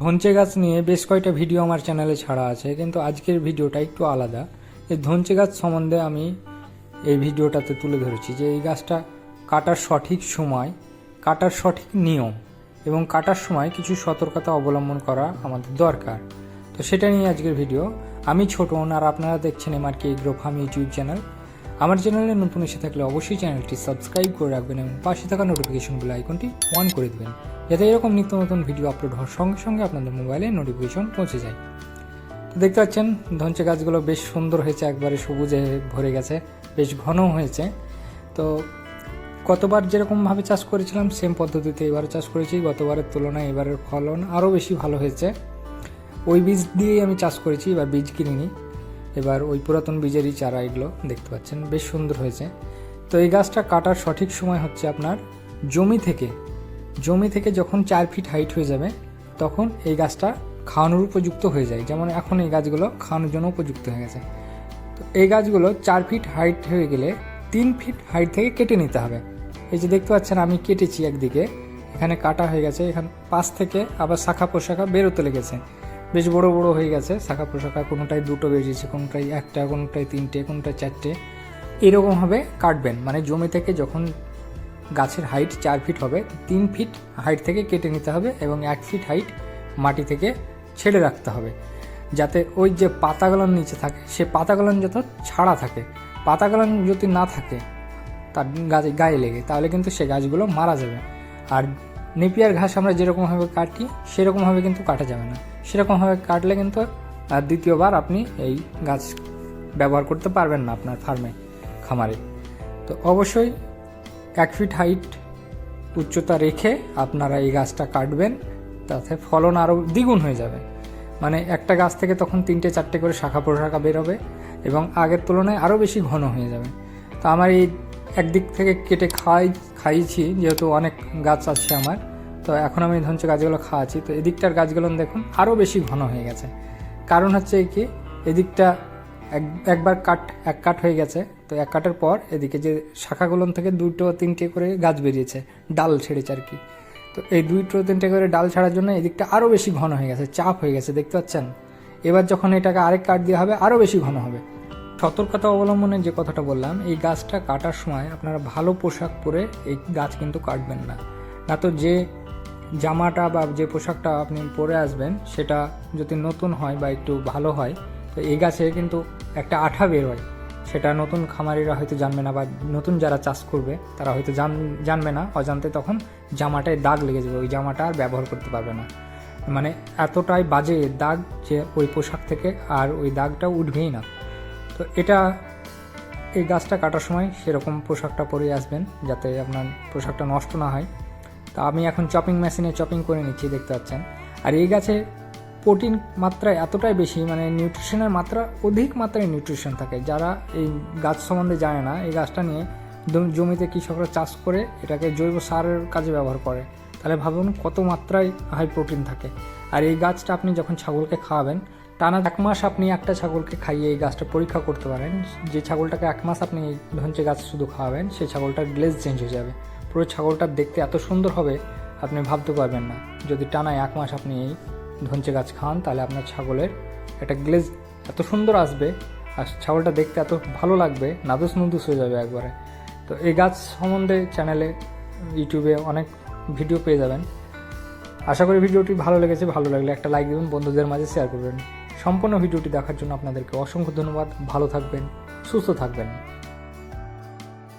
ধনচে গাছ নিয়ে বেশ কয়েকটা ভিডিও আমার চ্যানেলে ছাড়া আছে, কিন্তু আজকের ভিডিওটা একটু আলাদা। এই ধনচে গাছ সম্বন্ধে আমি এই ভিডিওটাতে তুলে ধরেছি যে এই গাছটা কাটার সঠিক সময়, কাটার সঠিক নিয়ম এবং কাটার সময় কিছু সতর্কতা অবলম্বন করা আমাদের দরকার। তো সেটা নিয়ে আজকের ভিডিও আমি ছোটন আর আপনারা দেখছেন M R K agro farm YouTube channel আমার চ্যানেলে নতুন এসে থাকলে অবশ্যই চ্যানেলটি সাবস্ক্রাইব করে রাখবেন এবং পাশে থাকা নোটিফিকেশনগুলো আইকনটি অন করে দেবেন, যাতে এরকম নিত্য নতুন ভিডিও আপলোড হওয়ার সঙ্গে সঙ্গে আপনাদের মোবাইলে নোটিফিকেশন পৌঁছে যায়। তো দেখতে পাচ্ছেন, ধনচে গাছগুলো বেশ সুন্দর হয়েছে, একবারে সবুজে ভরে গেছে, বেশ ঘন হয়েছে। তো গতবার যেরকমভাবে চাষ করেছিলাম সেম পদ্ধতিতে এবার চাষ করেছি, গতবারের তুলনায় এবারের ফলন আরও বেশি ভালো হয়েছে। ওই বীজ দিয়েই আমি চাষ করেছি, এবার বীজ কিনিনি। এবার ওই পুরাতন বীজেরই চারা এগুলো দেখতে পাচ্ছেন, বেশ সুন্দর হয়েছে। তো এই গাছটা কাটার সঠিক সময় হচ্ছে আপনার জমি থেকে। জমি থেকে যখন চার ফিট হাইট হয়ে যাবে, তখন এই গাছটা খাওয়ানোর উপযুক্ত হয়ে যায়। যেমন এখন এই গাছগুলো খাওয়ানোর জন্য উপযুক্ত হয়ে গেছে। তো এই গাছগুলো চার ফিট হাইট হয়ে গেলে তিন ফিট হাইট থেকে কেটে নিতে হবে। এই যে দেখতে পাচ্ছেন, আমি কেটেছি একদিকে, এখানে কাটা হয়ে গেছে, এখান পাশ থেকে আবার শাখা পোশাখা বেরোতে লেগেছে। বেশ বড় বড় হয়ে গেছে, শাখা প্রশাখা কোনোটায় দুটো বেরিয়েছে কোনোটায় একটা কোনোটায় তিনটে কোনোটায় চারটে। এরকমভাবে কাটবেন মানে জমি থেকে যখন গাছের হাইট চার ফিট হবে, তিন ফিট হাইট থেকে কেটে নিতে হবে এবং এক ফিট হাইট মাটি থেকে ছেড়ে রাখতে হবে। যাতে ওই যে পাতাগুলোর নিচে থাকে, সে পাতাগুলো যত ছাড়া থাকে, পাতাগুলো যদি না থাকে, তার গাছে গায়ে লেগে, তাহলে কিন্তু সে গাছগুলো মারা যাবে। আর নেপিয়ার ঘাস আমরা যেরকমভাবে কাটি, সেরকমভাবে কিন্তু কাটা যাবে না। সেরকমভাবে কাটলে কিন্তু আর দ্বিতীয়বার আপনি এই গাছ ব্যবহার করতে পারবেন না আপনার ফার্মে, খামারে। তো অবশ্যই এক ফিট হাইট উচ্চতা রেখে আপনারা এই গাছটা কাটবেন, তাতে ফলন আরও দ্বিগুণ হয়ে যাবে। মানে একটা গাছ থেকে তখন তিনটে, চারটে করে শাখা প্রশাখা বেরোবে এবং আগের তুলনায় আরও বেশি ঘন হয়ে যাবে। তো আমার এই একদিক থেকে কেটে খাই খাইয়েছি, যেহেতু অনেক গাছ আছে আমার। তো এখন আমি ধনচে গাছগুলো খাওয়াচ্ছি। তো এদিকটার গাছগুলো দেখুন আরও বেশি ঘন হয়ে গেছে। কারণ হচ্ছে কি, এদিকটা এক, একবার কাট, এক কাট হয়ে গেছে। তো এক কাটের পর এদিকে যে শাখাগুলো থেকে দুটো তিনটে করে গাছ বেরিয়েছে, ডাল ছেড়েছে আর কি। তো এই দুটো তিনটে করে ডাল ছাড়ার জন্য এদিকটা আরও বেশি ঘন হয়ে গেছে, চাপ হয়ে গেছে, দেখতে পাচ্ছেন? এবার যখন এটাকে আরেক কাট দেওয়া হবে, আরও বেশি ঘন হবে। সতর্কতা অবলম্বনে যে কথাটা বললাম, এই গাছটা কাটার সময় আপনারা ভালো পোশাক পরে এই গাছ কিন্তু কাটবেন না। না তো যে জামাটা বা যে পোশাকটা আপনি পরে আসবেন, সেটা যদি নতুন হয় বা একটু ভালো হয়, তো এই গাছে কিন্তু একটা আঠা বের হয়। সেটা নতুন খামারিরা হয়তো জানবে না বা নতুন যারা চাষ করবে, তারা হয়তো জান, জানবে না। অজান্তে তখন জামাটায় দাগ লেগে যাবে, ওই জামাটা আর ব্যবহার করতে পারবে না। মানে এতটাই বাজে দাগ যে ওই পোশাক থেকে আর ওই দাগটা উঠবেই না। তো এটা, এই গাছটা কাটার সময় সেরকম পোশাকটা পরে আসবেন, যাতে আপনার পোশাকটা নষ্ট না হয়। তা আমি এখন চপিং মেশিনে চপিং করে নিচ্ছি, দেখতে পাচ্ছেন। আর এই গাছে প্রোটিন মাত্রা এতটাই বেশি মানে নিউট্রিশনের মাত্রা, অধিক মাত্রায় নিউট্রিশন থাকে। যারা এই গাছ সম্বন্ধে জানে না, এই গাছটা নিয়ে জমিতে কৃষকরা চাষ করে, এটাকে জৈব সারের কাজে ব্যবহার করে। তাহলে ভাবুন কত মাত্রায় হাই প্রোটিন থাকে। আর এই গাছটা আপনি যখন ছাগলকে খাওয়াবেন টানা এক মাস আপনি একটা ছাগলকে খাইয়ে এই গাছটা পরীক্ষা করতে পারেন। যে ছাগলটাকে এক মাস আপনি এই ধনচে গাছ শুধু খাওয়াবেন, সেই ছাগলটার গ্লেজ চেঞ্জ হয়ে যাবে। পুরো ছাগলটা দেখতে এত সুন্দর হবে, আপনি ভাবতে পারবেন না। যদি টানা এক মাস আপনি এই ধনচে গাছ খান, তাহলে আপনার ছাগলের একটা গ্লেজ এত সুন্দর আসবে আর ছাগলটা দেখতে এত ভালো লাগবে, নাদুস নুদুস হয়ে যাবে একবারে। তো এই গাছ সম্বন্ধে চ্যানেলে, ইউটিউবে অনেক ভিডিও পেয়ে যাবেন। আশা করি ভিডিওটি ভালো লেগেছে, ভালো লাগলে একটা লাইক দেবেন, বন্ধুদের মাঝে শেয়ার করবেন। সম্পূর্ণ ভিডিওটি দেখার জন্য আপনাদেরকে অসংখ্য ধন্যবাদ। ভালো থাকবেন সুস্থ থাকবেন।